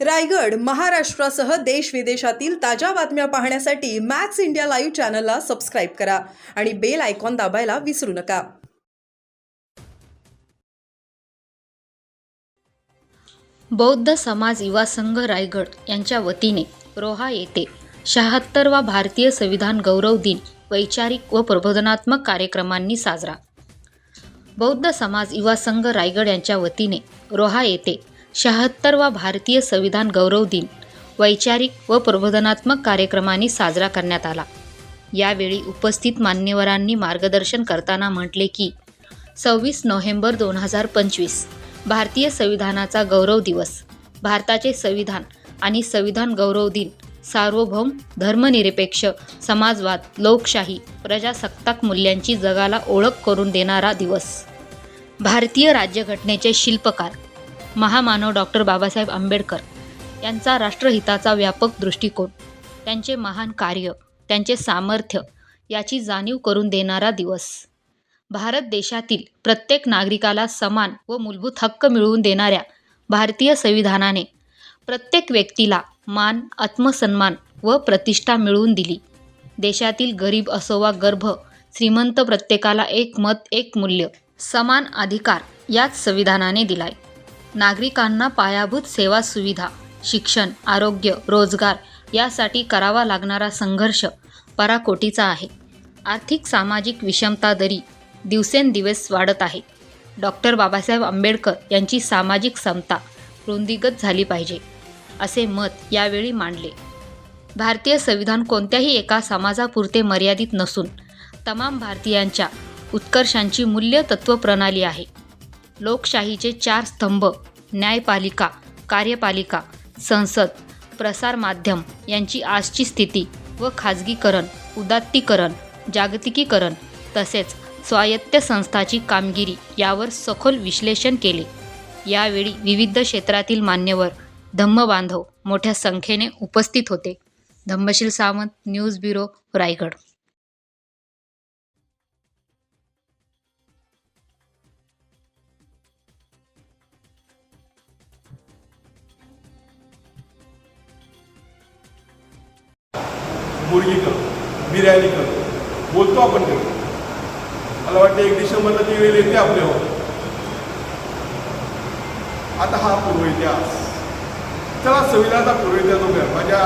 रायगड महाराष्ट्रासह देश विदेशातील ताज्या बातम्या पाहण्यासाठी मॅक्स इंडिया लाईव्ह चॅनलला सबस्क्राईब करा आणि बेल आयकॉन दाबायला विसरू नका. बौद्ध समाज युवा संघ रायगड यांच्या वतीने रोहा येथे शहात्तरवा भारतीय संविधान गौरव दिन वैचारिक व प्रबोधनात्मक कार्यक्रमांनी साजरा. बौद्ध समाज युवा संघ रायगड यांच्या वतीने रोहा येथे शहात्तरवा भारतीय संविधान गौरव दिन वैचारिक व प्रबोधनात्मक कार्यक्रमांनी साजरा करण्यात आला. यावेळी उपस्थित मान्यवरांनी मार्गदर्शन करताना म्हटले की सव्वीस नोव्हेंबर दोन हजार पंचवीस भारतीय संविधानाचा गौरव दिवस भारताचे संविधान आणि संविधान गौरव दिन सार्वभौम धर्मनिरपेक्ष समाजवाद लोकशाही प्रजासत्ताक मूल्यांची जगाला ओळख करून देणारा दिवस. भारतीय राज्यघटनेचे शिल्पकार महामानव डॉक्टर बाबासाहेब आंबेडकर यांचा राष्ट्रहिताचा व्यापक दृष्टिकोन त्यांचे महान कार्य त्यांचे सामर्थ्य याची जाणीव करून देणारा दिवस. भारत देशातील प्रत्येक नागरिकाला समान व मूलभूत हक्क मिळवून देणाऱ्या भारतीय संविधानाने प्रत्येक व्यक्तीला मान आत्मसन्मान व प्रतिष्ठा मिळवून दिली. देशातील गरीब असो वा गर्भ श्रीमंत प्रत्येकाला एक मत एक मूल्य समान अधिकार याच संविधानाने दिलाय. नागरिकांना पायाभूत सेवा सुविधा शिक्षण आरोग्य रोजगार यासाठी करावा लागणारा संघर्ष पराकोटीचा आहे. आर्थिक सामाजिक विषमता दरी दिवसेंदिवस वाढत आहे. डॉक्टर बाबासाहेब आंबेडकर यांची सामाजिक समता रुंदीगत झाली पाहिजे असे मत यावेळी मांडले. भारतीय संविधान कोणत्याही एका समाजापुरते मर्यादित नसून तमाम भारतीयांच्या उत्कर्षांची मूल्य तत्त्वप्रणाली आहे. लोकशाहीचे चार स्तंभ न्यायपालिका कार्यपालिका संसद प्रसारमाध्यम यांची आजची स्थिती व खाजगीकरण उदात्तीकरण जागतिकीकरण तसेच स्वायत्त संस्थाची कामगिरी यावर सखोल विश्लेषण केले. यावेळी विविध क्षेत्रातील मान्यवर धम्मबांधव मोठ्या संख्येने उपस्थित होते. Dhammasheel Sawant news bureau Raigad. मुरगी करतो बिर्याणी करतो बोलतो आपण ते. मला वाटतं एक डिसेंबरला ती वेळ येते आपल्यावर हो. आता हा पूर्व इतिहास चला संविधानाचा पूर्व इतिहास बघूया. माझ्या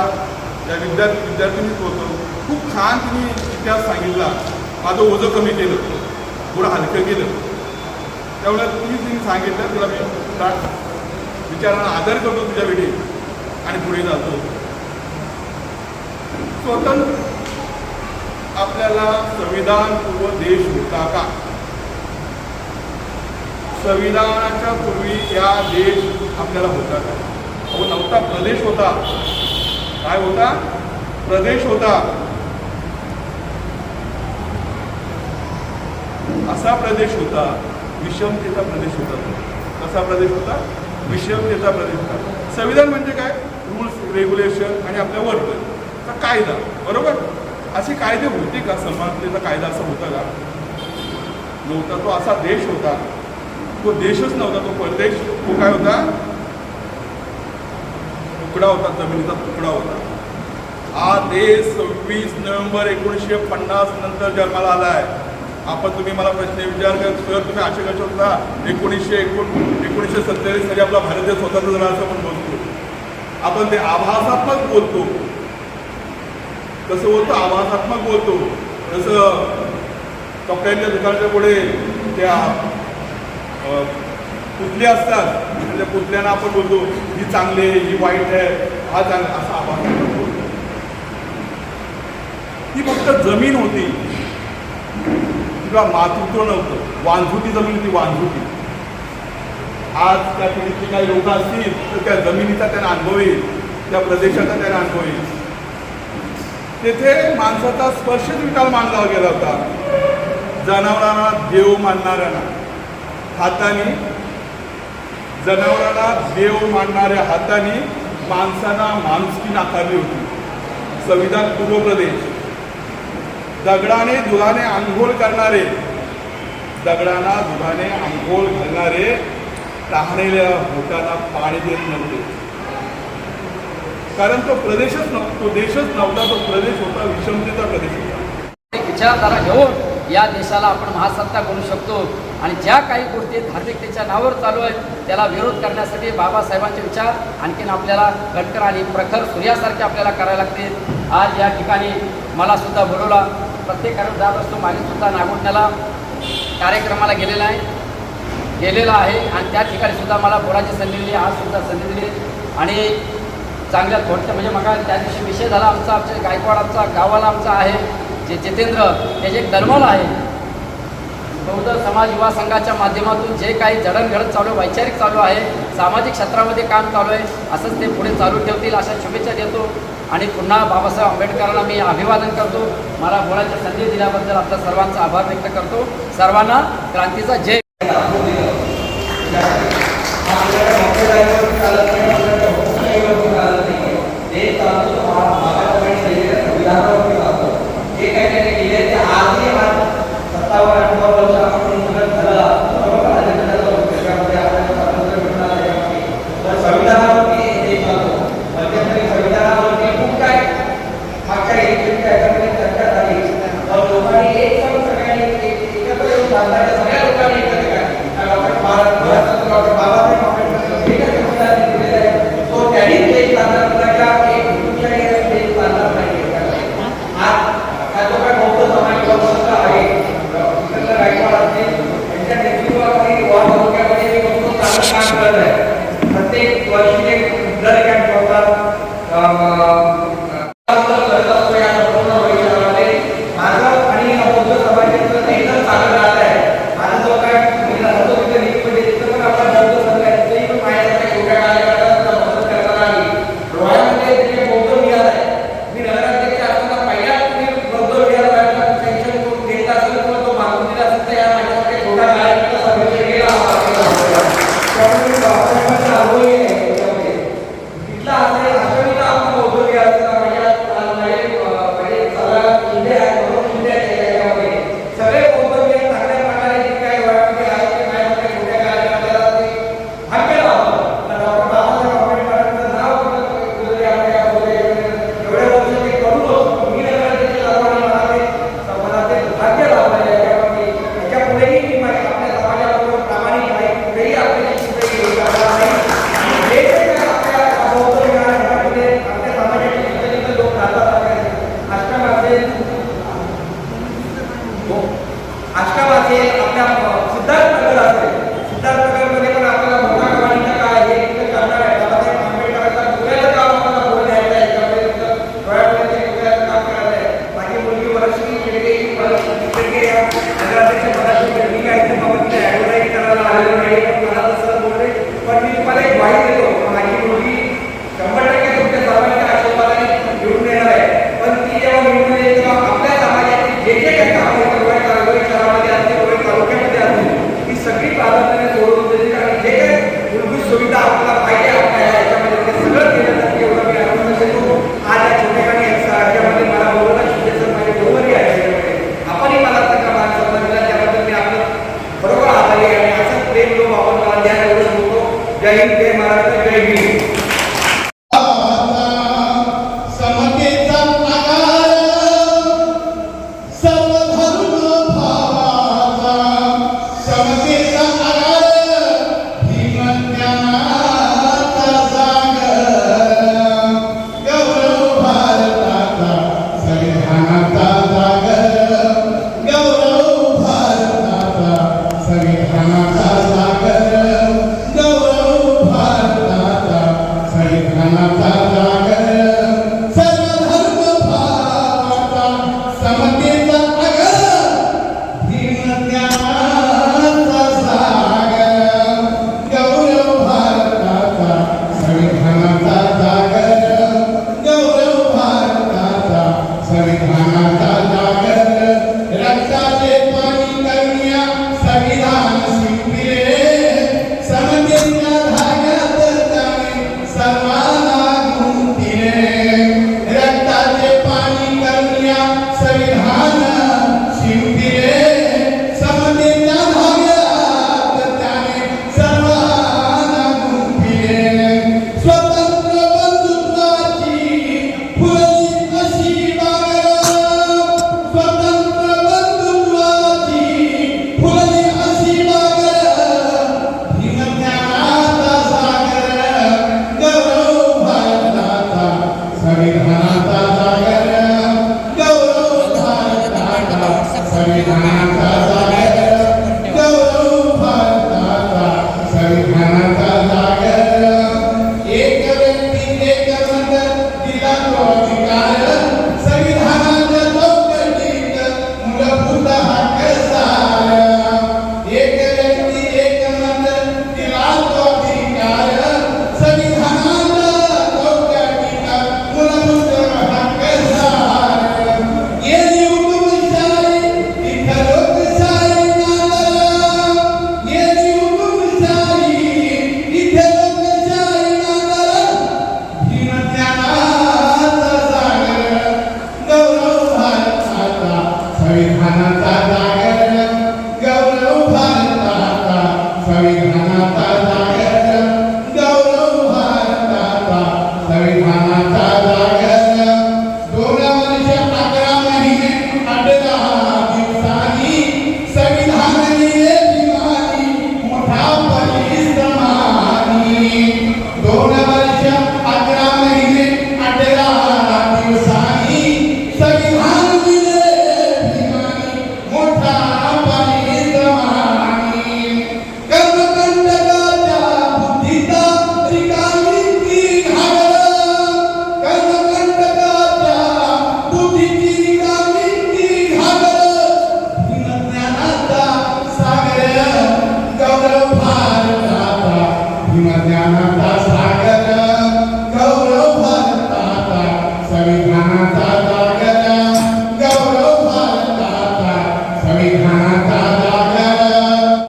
ज्या विद्यार्थी विद्यार्थिनीच होतो खूप छान तिने इतिहास सांगितला. माझं ओझं कमी केलं. थोडं हलकं केलं. त्यामुळे तुम्ही तिने सांगितलं तुला मी दाट विचारांना आदर करतो तुझ्या वेळी आणि पुढे जातो. स्वतंत्र आपल्याला संविधान पूर्व देश होता का? संविधानाच्या पूर्वी या देश आपल्याला होता का? अहो नव्हता प्रदेश होता. काय होता? प्रदेश होता. असा प्रदेश होता. विषमतेचा प्रदेश होता. कसा प्रदेश होता? विषमतेचा प्रदेश होता. संविधान म्हणजे काय? रूल्स रेग्युलेशन आणि आपल्या वर्तन. कायदा बरोबर? असे कायदे होते का? समानतेचा कायदा असा होता का? नव्हता. तो असा देश होता. तो देशच नव्हता. तो परदेश तो काय होता? तुकडा होता. जमिनीचा तुकडा होता. हा देश सव्वीस नोव्हेंबर एकोणीसशे पन्नास नंतर जन्माला आलाय. आपण तुम्ही मला प्रश्न विचार सर तुम्ही असे कसे होता? एकोणीसशे एकोण एकोणीसशे सत्तेचाळीस साली आपला भारत देश स्वतंत्र झाला असं आपण बोलतो. आपण ते आभासात्मक बोलतो. कसं होतं आभासात्मक बोलतो जसं कपड्यांच्या दुकानाच्या पुढे त्या पुतले असतात आणि त्या पुतल्यांना आपण बोलतो ही चांगली आहे, ही वाईट आहे हा चांगला असा आभासात्मक बोलतो ती फक्त जमीन होती. किंवा मातृत्व नव्हतं. वांझुटी जमीन होती वांझुटी आज त्या पिढीतले काही लोक असतील तर त्या जमिनीचा त्यांना अनुभव येईल त्या प्रदेशाचा त्यांना अनुभव येईल. तेथे माणसाचा स्पर्शच विटाल मानला गेला होता. जनावरांना देव मानणाऱ्यांना. हाताने जनावरांना देव मानणाऱ्या हाताने माणसांना माणुसकी नाकारली होती. संविधान पूर्व प्रदेश. दगडाने दुधाने आंघोळ करणारे दगडांना दुधाने आंघोळ घालणारे टाहणेल्या होताना पाणी देत नव्हते. कारण तो प्रदेशच नव तो देशच नव्हता तो प्रदेश होता विषमतेचा प्रदेश होता. विचार विचारधारा घेऊन या देशाला आपण महासत्ता करू शकतो. आणि ज्या काही गोष्टी धार्मिकतेच्या नावावर चालू आहेत त्याला विरोध करण्यासाठी बाबासाहेबांचे विचार आणखीन आपल्याला कटकर आणि प्रखर सूर्यासारखे आपल्याला करायला लागते आज या ठिकाणी मला सुद्धा बोलवला. प्रत्येक कार्यक्रम जात असतो मागेसुद्धा नागोठण्याला कार्यक्रमाला गेलेला आहे. गेलेला आहे आणि त्या ठिकाणी सुद्धा मला बोलायची संधी दिली आज सुद्धा संधी दिली. आणि चांगल्या थोडक्या म्हणजे मग त्या दिवशी विषय झाला आमचा आमच्या गायकवाड आमचा गावाला आमचा आहे जे जितेंद्र त्याचे एक दलमल आहे. बौद्ध समाज युवा संघाच्या माध्यमातून जे काही जडणघडण चालू आहे वैचारिक चालू आहे सामाजिक क्षेत्रामध्ये काम चालू आहे असंच ते पुढे चालू ठेवतील अशा शुभेच्छा देतो. आणि पुन्हा बाबासाहेब आंबेडकरांना मी अभिवादन करतो. मला बोलायची संधी दिल्याबद्दल आपल्या सर्वांचा आभार व्यक्त करतो. सर्वांना क्रांतीचा जय.